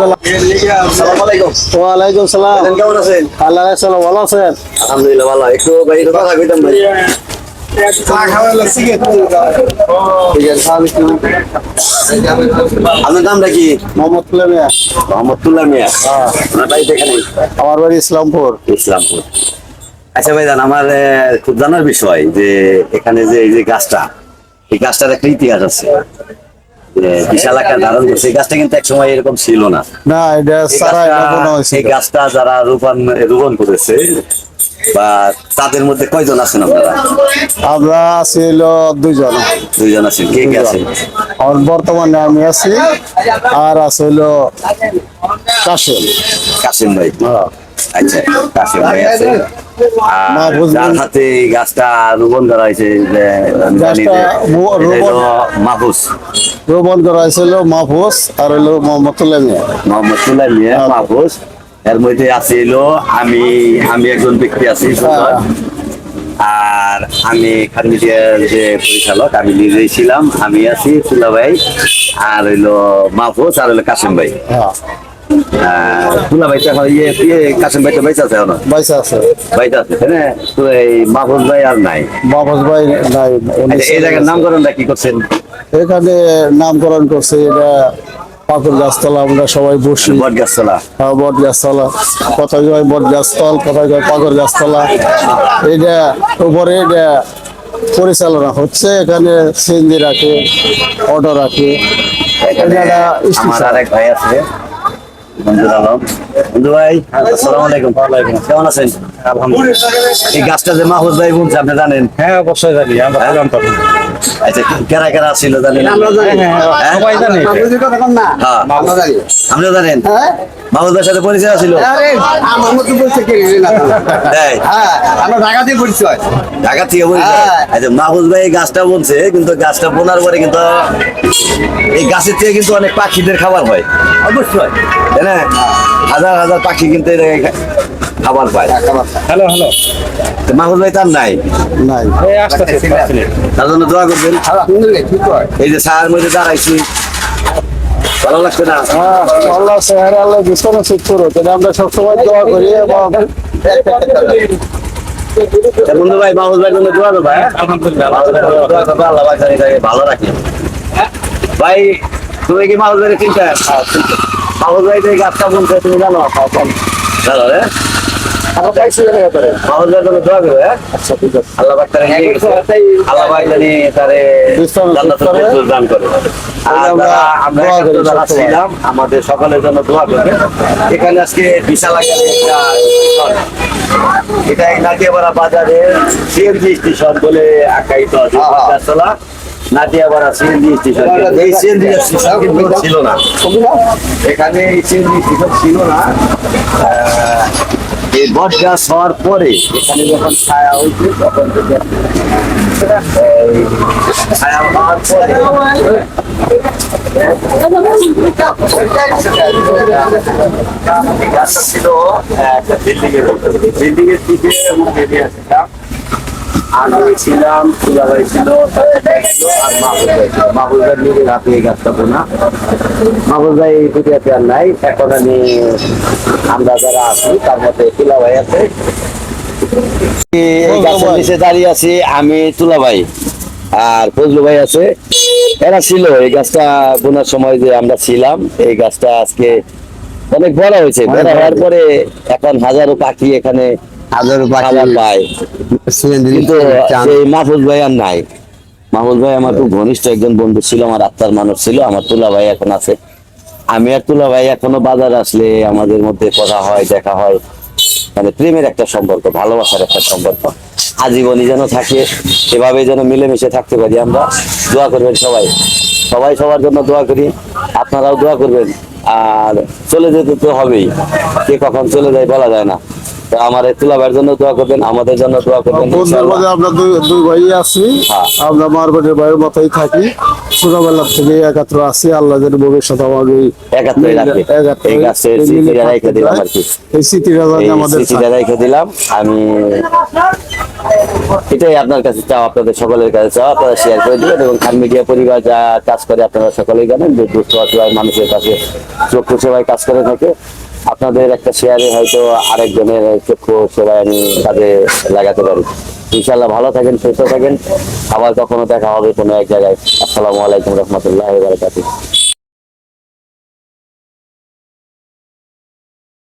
আসসালামু আলাইকুম। ওয়ালাইকুম সালাম। কেমন আছেন? আল্লাহ সালাম ভালো আছেন? আলহামদুলিল্লাহ ভালো। একটু ভাই কথা কইতাম ভাই। ঠিক আছে তাহলে একটু- আপনার নামটা কি? মোহাম্মদ ফুলেমিয়া মোহাম্মদুল্লাহ মিয়া। আপনার বাড়িতে এখানে আমার বাড়ি ইসলামপুর। ইসলামপুর। আচ্ছা ভাইজান আমার খুব জানার বিষয় যে এখানে যে এই যে গাছটা এই গাছটার একটা ইতিহাস আছে। বিশাল আকার ধারণ করছে। এই গাছটা কিন্তু একসময় এরকম ছিল না। না এটা সারা এই গাছটা যারা রোপণ রোপণ করেছে বা তাদের মধ্যে কয়জন আছেন আপনারা? আমরা আছি হলো দুইজন। দুইজন আছেন। কে কে আছেন? আর বর্তমানে আমি আছি আর আছে হলো কাশেম। কাসিম ভাই। হ্যাঁ। আচ্ছা কাসিম ভাই আছে। যার হাতে গাছটা রোপণ করা হয়েছে রোপণ- মাহফুজ। রোপণ করা হয়েছিল মাহফুজ আর হলো মোহাম্মদ ফুলেমিয়া মোহাম্মদ সুলাই মিয়া হ্যাঁ। মাহফুজ। এর মধ্যে আছে এলো আমি আমি একজন ব্যক্তি আছি সুজন। আর আমি খান মিডিয়ার যে পরিচালক আমি নিজেই ছিলাম আমি আছি তুলা ভাই। আর হইল মাহফুজ আর হইল কাসিম ভাই। হ্যাঁ। তুলা ভাই এখন ইয়ে ইয়ে কাসিম ভাই তো বেঁচে আছে এখন? বাইসা আছে। ভাইটা আছে না? তো এই মাহফুজ ভাই আর নাই। মাহফুজ ভাই নাই আচ্ছা, এই জায়গার নামকরণটা কি করছেন? এখানে নামকরণ করছে এটা পাকুর গাছতলা আমরা সবাই বসি। বট গাছতলা। হ্যাঁ, বট গাছতলা। কোথায় কয় বট গাছতল কোথায় কয় পাগর গাছতলা। এটা উপরে এটা পরিচালনা হচ্ছে এখানে সিএনজি রাখে অটো রাখে। এখানে আমার আরেক ভাই আছে। Önder alalım. বন্ধু ভাই আসসালামু আলাইকুম কেমন আছেন? আলহামদুলিল্লাহ। এই গাছটা যে মাহফুজ ভাই বলছে আপনি জানেন? হ্যাঁ অবশ্যই জানি আমরা ছিলাম তখন আচ্ছা কেরা কেরা ছিল জানেন? হ্যাঁ? সবাই জানি। হ্যাঁ। আপনিও জানেন? মাহফুজ ভাইয়ের সাথে পরিচয় ছিল তাই ঢাকা থেকে পরিচয়। আচ্ছা মাহফুজ ভাই গাছটা বলছে কিন্তু গাছটা বোনার পরে কিন্তু এই গাছের থেকে কিন্তু অনেক পাখিদের খাবার হয়। অবশ্যই। তাই না? হাজার হাজার হাজার পাখি কিন্তু খাবার পায়। Hello hello. ভাই তার নাই? নাই। এই আসতেছে পাঁচ মিনিট। তার জন্য দোয়া করবেন। এই যে ছায়ার মধ্যে দাঁড়াইছি। ভালো লাগছে না? হ্যাঁ, আল্লাহ সেহারে আল্লাহ বিছানা ঠিক করো তাহলে আমরা সবসময় দোয়া করি এবং বন্ধু ভাই ভাই জন্য দোয়া করব হ্যাঁ? আলহামদুলিল্লাহ ভাই ভালো রাখি। ভাই তুমি কি মাহফুজ ভাইয়ের চিন্তা। মাহফুজ ভাই যে গাছটা বলছে তুমি জানো জানো রে? মাহফুজ ভাইয়ের জন্য দোয়া করবে আচ্ছা ঠিক আছে। আল্লাহ পাক তারে নিয়ে গেছে। আল্লাহ পাক জানি তারে বিস্তার জান্নাতুল করে। ফেরদৌস দান করে। আর আমরা যারা আমরা দোয়া করি একত্র যারা ছিলাম আমাদের সকলের জন্য দোয়া করবে। এখানে আজকে বিশাল আকারে একটা এটা নাটিয়াপাড়া বাজারে সিএনজি স্টেশন বলে আখ্যায়িত আছে নাটিয়াপাড়া সিএনজি স্টেশন এই সিএনজি স্টেশন কিন্তু ছিল না। এখানে এই সিএনজি স্টেশন ছিল না। এই গাছ হওয়ার পরে এখানে যখন ছায়া হয়েছে তখন ছায়া হওয়ার পরে ছিল একটা বিল্ডিং এর বিল্ডিং এর দিকে আসছিলাম আমি ছিলাম ছিল আর মাহবুব ভাই ছিল। মাহবুব ভাই নিজের হাতে এই গাছটা বোনা মাহবুব ভাই এই দুটিয়াতে আর নাই এখন আমি আমরা যারা আছি তার মধ্যে তুলা ভাই আছে। এই গাছের নিচে দাঁড়িয়ে আছি আমি তুলা ভাই আর ফজলু ভাই আছে। এরা ছিল এই গাছটা বোনার সময় যে আমরা ছিলাম এই গাছটা আজকে অনেক বড় হয়েছে। বড় হওয়ার পরে এখন হাজারো পাখি এখানে হাজারো কিন্তু সেই মাহফুজ ভাই আর নাই। মাহফুজ ভাই আমার খুব ঘনিষ্ঠ একজন বন্ধু ছিল আমার আত্মার মানুষ ছিল আমার তুলা ভাই এখন আছে। আমি আর তুলা ভাই এখনও বাজার আসলে আমাদের মধ্যে কথা হয় দেখা হয়। মানে প্রেমের একটা সম্পর্ক ভালোবাসার একটা সম্পর্ক। আজীবনই যেন থাকে এভাবে যেন মিলেমিশে থাকতে পারি আমরা। দোয়া করবেন সবাই। সবাই সবার জন্য দোয়া করি আপনারাও দোয়া করবেন। আর চলে যেতে তো হবেই। কে কখন চলে যায় বলা যায় না। তো আমার এই তুলাবার জন্য দোয়া করবেন আমাদের জন্য দোয়া করবেন আমরা দুই ভাই আছি। হ্যাঁ। আমরা মারবাটের ভাইয়ের মতোই থাকি। ছোটবেলা থেকে একাত্র আছি আল্লাহ যেন ভবিষ্যৎ আমাকে এই স্মৃতিটা আমাদের রেখে দিলাম। আমি এটাই আপনার কাছে চাও আপনাদের সকলের কাছে চাও। আপনারা শেয়ার করে দিবেন এবং খান মিডিয়া পরিবার যা কাজ করে আপনারা সকলেই জানেন যে দুস্থ মানুষের কাছে চক্ষু সেবায় কাজ করে থাকে। আপনাদের একটা শেয়ারে হয়তো আরেকজনের চক্ষু সেবায় আমি কাজে লাগাতে পারি। ইনশাল্লাহ ভালো থাকেন, সুস্থ থাকেন। আবার কখনো দেখা হবে কোনো এক জায়গায়। আসসালামু আলাইকুম রহমতুল্লাহ